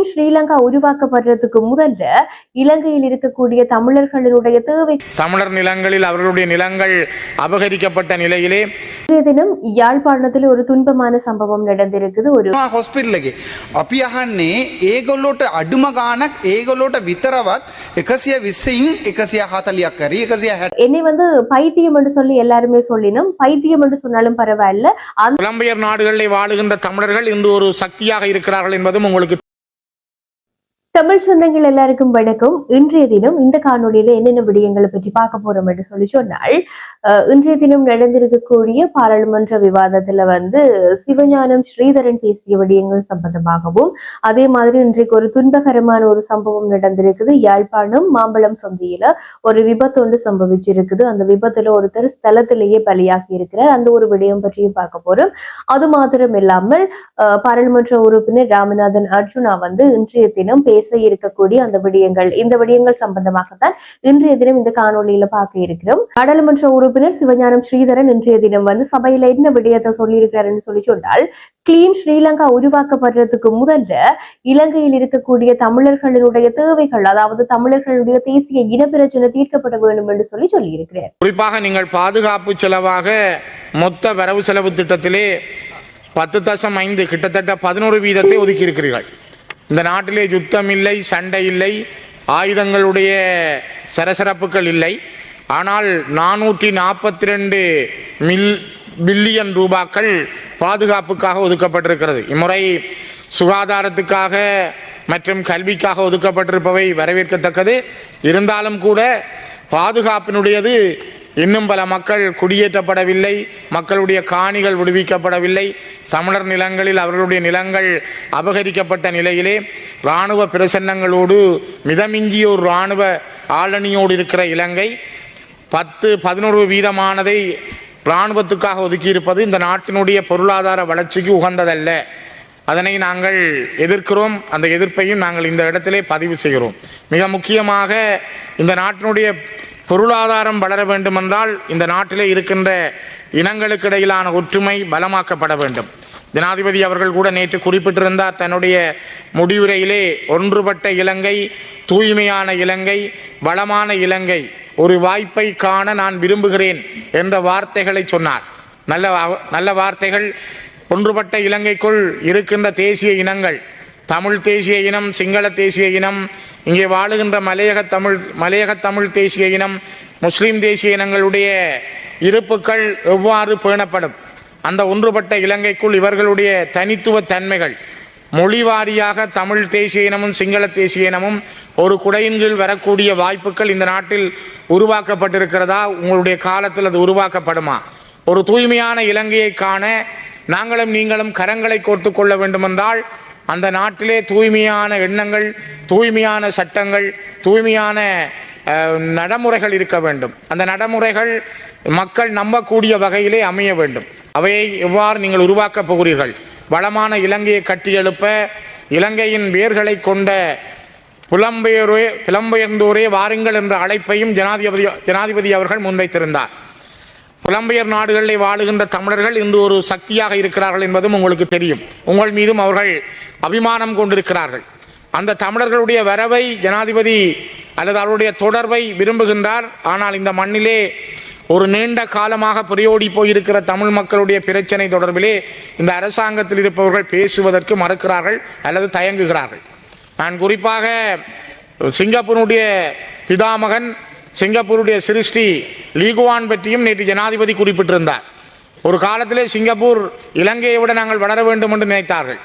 Clean Sri Lanka உருவாக்கப்படுறதுக்கு முதல்ல இலங்கையில் இருக்கக்கூடிய தமிழர்களுடைய தேவை தமிழர் நிலங்களில் அவர்களுடைய நிலங்கள் அபகரிக்கப்பட்ட நிலையிலே இன்றைய தினம் யாழ்ப்பாணத்தில் ஒரு துன்பமான சம்பவம் நடந்திருக்குது ஒரு හොස්පිටල් එකේ. අපි අහන්නේ ඒගොල්ලොට අඩුම ගානක් ඒගොල්ලොට විතරවත් එකසිය විස්සයින් එකසිය හතලියක් කරී එකසිය හැට என்னை வந்து பைத்தியம் என்று சொல்லி எல்லாருமே சொல்லினோம் பைத்தியம் என்று சொன்னாலும் பரவாயில்ல அந்த புலம்பெயர் நாடுகளில் வாழுகின்ற தமிழர்கள் இன்று ஒரு சக்தியாக இருக்கிறார்கள் என்பதும் உங்களுக்கு தமிழ் சொந்தங்கள் எல்லாருக்கும் வணக்கம். இன்றைய தினம் இந்த காணொளியில என்னென்ன விடயங்களை பற்றி பார்க்க போறோம் என்று சொல்லி சொன்னால் இன்றைய தினம் நடந்திருக்கக்கூடிய பாராளுமன்ற விவாதத்துல வந்து சிவஞானம் ஸ்ரீதரன் பேசிய விடயங்கள் சம்பந்தமாகவும் அதே மாதிரி இன்றைக்கு ஒரு துன்பகரமான ஒரு சம்பவம் நடந்திருக்குது. யாழ்ப்பாணம் மாம்பழம் சந்தையில ஒரு விபத்து ஒன்று சம்பவிச்சிருக்குது. அந்த விபத்துல ஒருத்தர் ஸ்தலத்திலேயே பலியாகி இருக்கிறார். அந்த ஒரு விடயம் பற்றியும் பார்க்க போறோம். அது மாத்திரம் இல்லாமல் பாராளுமன்ற உறுப்பினர் ராமநாதன் அர்ஜுனா வந்து இன்றைய தினம் பேச இருக்கக்கூடிய அந்த விடயங்கள். இந்த விடயங்கள் சம்பந்தமாகத்தான் இன்றைய தினம் இந்த காணொளியில பார்க்க இருக்கிறோம். நாடாளுமன்ற உறுப்பினர் சிவஞானம் ஸ்ரீதரன் இன்றைய தினம் வந்து சபையில என்ன விடயத்தை சொல்லியிருக்கிறாருன்னு சொல்லி சொன்னால் கிளீன் ஸ்ரீலங்கா உருவாக்கப்படுறதுக்கு முதல்ல இலங்கையில் இருக்கக்கூடிய தமிழர்களுடைய தேவைகள் அதாவது தமிழர்களுடைய தேசிய இனப்பிரச்சனை தீர்க்கப்பட வேண்டும் என்று சொல்லி சொல்லியிருக்கிறார். குறிப்பாக நீங்கள் பாதுகாப்பு செலவாக மொத்த வரவு செலவு திட்டத்திலே பத்து தசம் ஐந்து கிட்டத்தட்ட பதினோரு வீதத்தை ஒதுக்கி இருக்கிறீர்கள் இந்த நாட்டிலே யுத்தம் இல்லை சண்டை இல்லை ஆயுதங்களுடைய சரசரப்புகள் இல்லை. ஆனால் நானூற்றி நாற்பத்தி ரெண்டு மில் பில்லியன் ரூபாக்கள் பாதுகாப்புக்காக ஒதுக்கப்பட்டிருக்கிறது. இம்முறை சுகாதாரத்துக்காக மற்றும் கல்விக்காக ஒதுக்கப்பட்டிருப்பவை வரவேற்கத்தக்கது. இருந்தாலும் கூட பாதுகாப்பினுடையது இன்னும் பல மக்கள் குடியேற்றப்படவில்லை மக்களுடைய காணிகள் விடுவிக்கப்படவில்லை. தமிழர் நிலங்களில் அவர்களுடைய நிலங்கள் அபகரிக்கப்பட்ட நிலையிலே இராணுவ பிரசன்னங்களோடு மிதமிஞ்சிய ஒரு இராணுவ ஆளணியோடு இருக்கிற இலங்கை பத்து பதினொரு வீதமானதை இராணுவத்துக்காக ஒதுக்கியிருப்பது இந்த நாட்டினுடைய பொருளாதார வளர்ச்சிக்கு உகந்ததல்ல. அதனை நாங்கள் எதிர்க்கிறோம். அந்த எதிர்ப்பையும் நாங்கள் இந்த இடத்திலே பதிவு செய்கிறோம். மிக முக்கியமாக இந்த நாட்டினுடைய பொருளாதாரம் வளர வேண்டுமென்றால் இந்த நாட்டிலே இருக்கின்ற இனங்களுக்கு இடையிலான ஒற்றுமை பலமாக்கப்பட வேண்டும். ஜனாதிபதி அவர்கள் கூட நேற்று குறிப்பிட்டிருந்தார் தன்னுடைய முடிவுரையிலே ஒன்றுபட்ட இலங்கை தூய்மையான இலங்கை வளமான இலங்கை ஒரு வாய்ப்பை காண நான் விரும்புகிறேன் என்ற வார்த்தைகளை சொன்னார். நல்ல நல்ல வார்த்தைகள். ஒன்றுபட்ட இலங்கைக்குள் இருக்கின்ற தேசிய இனங்கள் தமிழ் தேசிய இனம் சிங்கள தேசிய இனம் இங்கே வாழுகின்ற மலையக தமிழ் மலையக தமிழ் தேசிய இனம் முஸ்லீம் தேசிய இனங்களுடைய இருப்புக்கள் எவ்வாறு பேணப்படும்? அந்த ஒன்றுபட்ட இலங்கைக்குள் இவர்களுடைய தனித்துவ தன்மைகள் மொழி வாரியாக தமிழ் தேசிய இனமும் சிங்கள தேசிய இனமும் ஒரு குடையின் கீழ் வரக்கூடிய வாய்ப்புகள் இந்த நாட்டில் உருவாக்கப்பட்டிருக்கிறதா? உங்களுடைய காலத்தில் அது உருவாக்கப்படுமா? ஒரு தூய்மையான இலங்கையை காண நாங்களும் நீங்களும் கரங்களை கோர்த்துக் கொள்ள வேண்டுமென்றால் அந்த நாட்டிலே தூய்மையான எண்ணங்கள் தூய்மையான சட்டங்கள் தூய்மையான நடைமுறைகள் இருக்க வேண்டும். அந்த நடைமுறைகள் மக்கள் நம்பக்கூடிய வகையிலே அமைய வேண்டும். அவையை எவ்வாறு நீங்கள் உருவாக்கப் போகிறீர்கள்? வளமான இலங்கையை கட்டியெழுப்ப இலங்கையின் வேர்களை கொண்ட புலம்பெயரே புலம்பெயர்ந்தோரே வாருங்கள் என்ற அழைப்பையும் ஜனாதிபதி ஜனாதிபதி அவர்கள் முன்வைத்திருந்தார். புலம்பெயர் நாடுகளில் வாழுகின்ற தமிழர்கள் இன்று ஒரு சக்தியாக இருக்கிறார்கள் என்பதும் உங்களுக்கு தெரியும். உங்கள் மீதும் அவர்கள் அபிமானம் கொண்டிருக்கிறார்கள். அந்த தமிழர்களுடைய வரவை ஜனாதிபதி அல்லது அவருடைய தொடர்பை விரும்புகின்றார். ஆனால் இந்த மண்ணிலே ஒரு நீண்ட காலமாக புரியோடி போயிருக்கிற தமிழ் மக்களுடைய பிரச்சனை தொடர்பிலே இந்த அரசாங்கத்தில் இருப்பவர்கள் பேசுவதற்கு மறுக்கிறார்கள் அல்லது தயங்குகிறார்கள். நான் குறிப்பாக சிங்கப்பூருடைய பிதாமகன் சிங்கப்பூருடைய சிருஷ்டி லீகுவான் பற்றியும் நேற்று ஜனாதிபதி குறிப்பிட்டிருந்தார். ஒரு காலத்திலே சிங்கப்பூர் இலங்கையை விட நாங்கள் வளர வேண்டும் என்று நினைத்தார்கள்.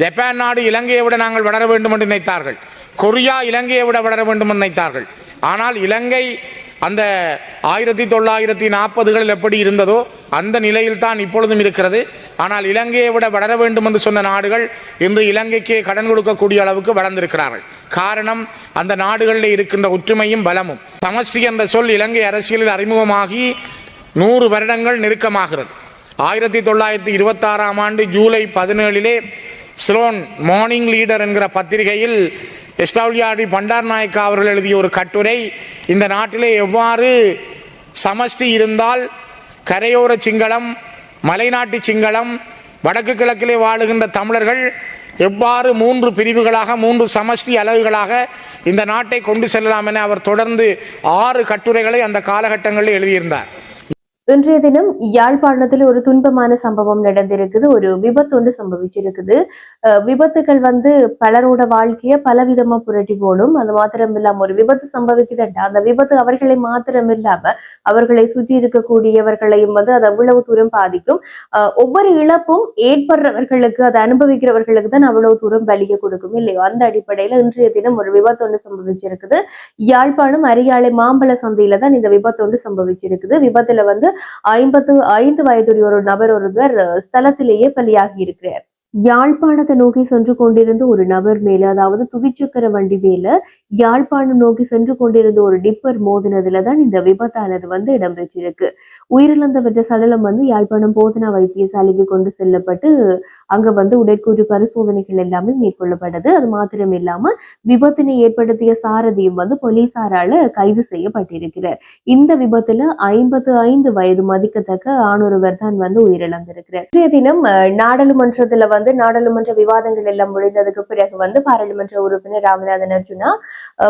ஜப்பான் நாடு இலங்கையை விட நாங்கள் வளர வேண்டும் என்று நினைத்தார்கள். கொரியா இலங்கையை விட வளர வேண்டும் என்று நினைத்தார்கள். ஆனால் இலங்கை அந்த ஆயிரத்தி தொள்ளாயிரத்தி நாற்பதுகளில் எப்படி இருந்ததோ அந்த நிலையில் தான் இப்பொழுதும் இருக்கிறது. ஆனால் இலங்கையை விட வளர வேண்டும் என்று சொன்ன நாடுகள் இன்று இலங்கைக்கு கடன் கொடுக்கக்கூடிய அளவுக்கு வளர்ந்திருக்கிறார்கள். காரணம் அந்த நாடுகளில் இருக்கின்ற ஒற்றுமையும் பலமும். சமஸ்டி என்ற சொல் இலங்கை அரசியலில் அறிமுகமாகி நூறு வருடங்கள் நெருக்கமாகிறது. ஆயிரத்தி தொள்ளாயிரத்தி இருபத்தாறாம் ஆண்டு ஜூலை பதினேழிலே ஸ்லோன் மார்னிங் லீடர் என்கிற பத்திரிகையில் எஸ்டாவ்லியாடி பண்டார் நாயக்கா அவர்கள் எழுதிய ஒரு கட்டுரை இந்த நாட்டிலே எவ்வாறு சமஷ்டி இருந்தால் கரையோர சிங்களம் மலைநாட்டு சிங்களம் வடக்கு கிழக்கிலே வாழுகின்ற தமிழர்கள் எவ்வாறு மூன்று பிரிவுகளாக மூன்று சமஷ்டி அளவுகளாக இந்த நாட்டை கொண்டு செல்லலாம் என அவர் தொடர்ந்து ஆறு கட்டுரைகளை அந்த காலகட்டங்களில் எழுதியிருந்தார். இன்றைய தினம் யாழ்ப்பாணத்தில் ஒரு துன்பமான சம்பவம் நடந்திருக்குது. ஒரு விபத்து ஒன்று சம்பவிச்சிருக்குது. விபத்துகள் வந்து பலரோட வாழ்க்கைய பலவிதமா புரட்டி போடும். அது மாத்திரம் இல்லாம ஒரு விபத்து சம்பவிக்குதுண்டா அந்த விபத்து அவர்களை மாத்திரம் இல்லாம அவர்களை சுற்றி இருக்கக்கூடியவர்களையும் வந்து அது அவ்வளவு தூரம் பாதிக்கும். ஒவ்வொரு இழப்பும் ஏற்படுறவர்களுக்கு அதை அனுபவிக்கிறவர்களுக்கு தான் அவ்வளவு தூரம் வலிய கொடுக்கும் இல்லையோ? அந்த அடிப்படையில இன்றைய தினம் ஒரு விபத்து ஒன்று சம்பவிச்சிருக்குது. யாழ்ப்பாணம் அரியாலை மாம்பழ சந்தையில தான் இந்த விபத்து ஒன்று சம்பவிச்சிருக்குது. விபத்துல வந்து ஐம்பத்து ஐந்து வயதுடைய ஒரு நபர் ஒருவர் ஸ்தலத்திலேயே பலியாகி இருக்கிறார். யாழ்ப்பாணத்தை நோக்கி சென்று கொண்டிருந்த ஒரு நபர் மேல அதாவது துவிச்சக்கர வண்டி மேல யாழ்ப்பாணம் நோக்கி சென்று கொண்டிருந்த ஒரு டிப்பர் மோதினதுல தான் இந்த விபத்தானது வந்து இடம்பெற்றிருக்கு. உயிரிழந்தவற்ற சடலம் வந்து யாழ்ப்பாணம் போதனா வைத்தியசாலைக்கு கொண்டு செல்லப்பட்டு அங்க வந்து உடற்கூறு பரிசோதனைகள் எல்லாமே மேற்கொள்ளப்பட்டது. அது மாத்திரம் இல்லாம விபத்தினை ஏற்படுத்திய சாரதியும் வந்து போலீசாரால கைது செய்யப்பட்டிருக்கிறார். இந்த விபத்துல ஐம்பத்து ஐந்து வயது மதிக்கத்தக்க ஆணொருவர் தான் வந்து உயிரிழந்திருக்கிறார். இன்றைய தினம் நாடாளுமன்றத்துல வந்து நாடாளுமன்ற விவாதங்கள் எல்லாம் முடிந்ததுக்கு பிறகு வந்து பாராளுமன்ற உறுப்பினர் ராமநாதன் அர்ஜுனா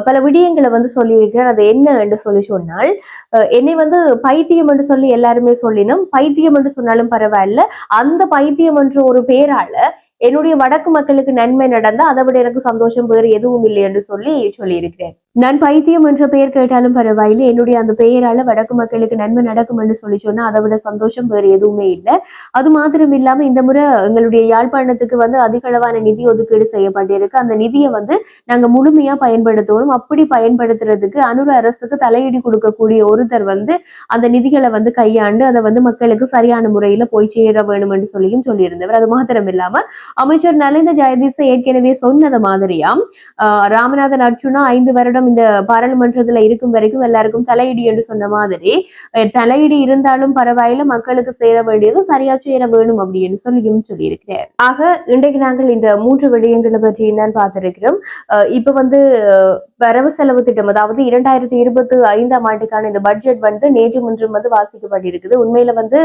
பல விடயங்களை வந்து சொல்லியிருக்கிறார். அது என்ன என்று சொல்லி சொன்னால் அஹ், என்னை வந்து பைத்தியம் என்று சொல்லி எல்லாருமே சொல்லினோம் பைத்தியம் என்று சொன்னாலும் பரவாயில்ல. அந்த பைத்தியம் என்ற ஒரு பேரால என்னுடைய வடக்கு மக்களுக்கு நன்மை நடந்தா அதை விட எனக்கு சந்தோஷம் வேறு எதுவும் இல்லை என்று சொல்லி சொல்லியிருக்கிறேன். நான் பைத்தியம் என்ற பெயர் கேட்டாலும் பரவாயில்லை. என்னுடைய அந்த பெயரால வடக்கு மக்களுக்கு நன்மை நடக்கும் என்று சொல்லி சொன்னா அதை விட சந்தோஷம் வேறு எதுவுமே இல்லை. அது மாத்திரம் இல்லாம இந்த முறை எங்களுடைய யாழ்ப்பாணத்துக்கு வந்து அதிக அளவான நிதி ஒதுக்கீடு செய்யப்பட்டிருக்கு. அந்த நிதியை வந்து நாங்க முழுமையா பயன்படுத்துவோம் அப்படி பயன்படுத்துறதுக்கு அனுர அரசுக்கு தலையீடு கொடுக்கக்கூடிய ஒருத்தர் வந்து அந்த நிதிகளை வந்து கையாண்டு அதை வந்து மக்களுக்கு சரியான முறையில போய் சேர வேணும் என்று சொல்லியும் சொல்லியிருந்தவர். அது மாத்திரம் இல்லாம அமைச்சர் நலிந்த ஜெயதீச ஏற்கனவே சொன்னது மாதிரியாம் ஆஹ் ராமநாதன் அர்ஜுனா ஐந்து வருடம் இந்த பாராளுமன்றத்துல இருக்கும் வரைக்கும் எல்லாருக்கும் தலையிடி என்று சொன்ன மாதிரி தலையிடி இருந்தாலும் பரவாயில்ல மக்களுக்கு சேர வேண்டியது சரியா சேர வேணும் அப்படின்னு சொல்லியும் சொல்லியிருக்கிறார். ஆக இன்றைக்கு நாங்கள் இந்த மூன்று விடயங்களை பற்றி தான் பார்த்திருக்கிறோம். இப்ப வந்து வரவு செலவு திட்டம் அதாவது இரண்டாயிரத்தி இருபத்தி ஐந்தாம் ஆண்டுக்கான இந்த பட்ஜெட் வந்து நேற்று முன்றும் வந்து வாசிக்கப்பட்டிருக்குது. உண்மையில வந்து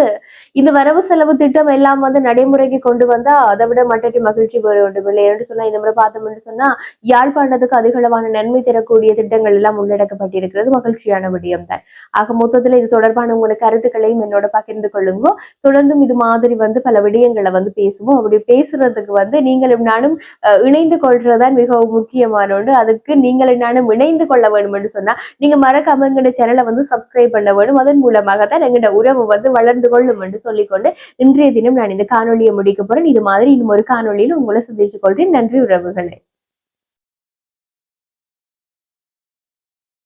இந்த வரவு செலவு திட்டம் எல்லாம் வந்து நடைமுறைக்கு கொண்டு வந்தா அதை விட மட்டற்ற மகிழ்ச்சி வேறு ஒன்றுமில்லை என்று சொன்னா இந்த முறை பார்த்தோம் என்று சொன்னா யாழ்ப்பாணத்துக்கு அதிகளவான நன்மை தரக்கூடிய திட்டங்கள் எல்லாம் முன்னெடுக்கப்பட்டிருக்கிறது மகிழ்ச்சியான விடயம்தான். ஆக மொத்தத்துல இது தொடர்பான உங்களோட கருத்துக்களையும் என்னோட பகிர்ந்து கொள்ளுங்க. தொடர்ந்தும் இது மாதிரி வந்து பல விடயங்களை வந்து பேசுவோம். அப்படி பேசுறதுக்கு வந்து நீங்களும் நானும் இணைந்து கொள்றதுதான் மிகவும் முக்கியமான ஒன்று அதுக்கு நீங்களும் நானும் இணைந்து கொள்ள வேண்டும் என்று சொன்னா நீங்க மறக்காம எங்களோட சேனலை வந்து சப்ஸ்கிரைப் பண்ண வேண்டும் அதன் மூலமாக தான் எங்களோட உறவு வந்து வளர்ந்து கொள்ளும் என்று சொல்லிக்கொண்டு இன்றைய தினம் நான் இந்த காணொலியை முடிக்க போறேன். இது மாதிரி இன்னும் ஒரு காணொலியில் உங்களை சந்திச்சு கொள்கிறேன். நன்றி உறவுகளை.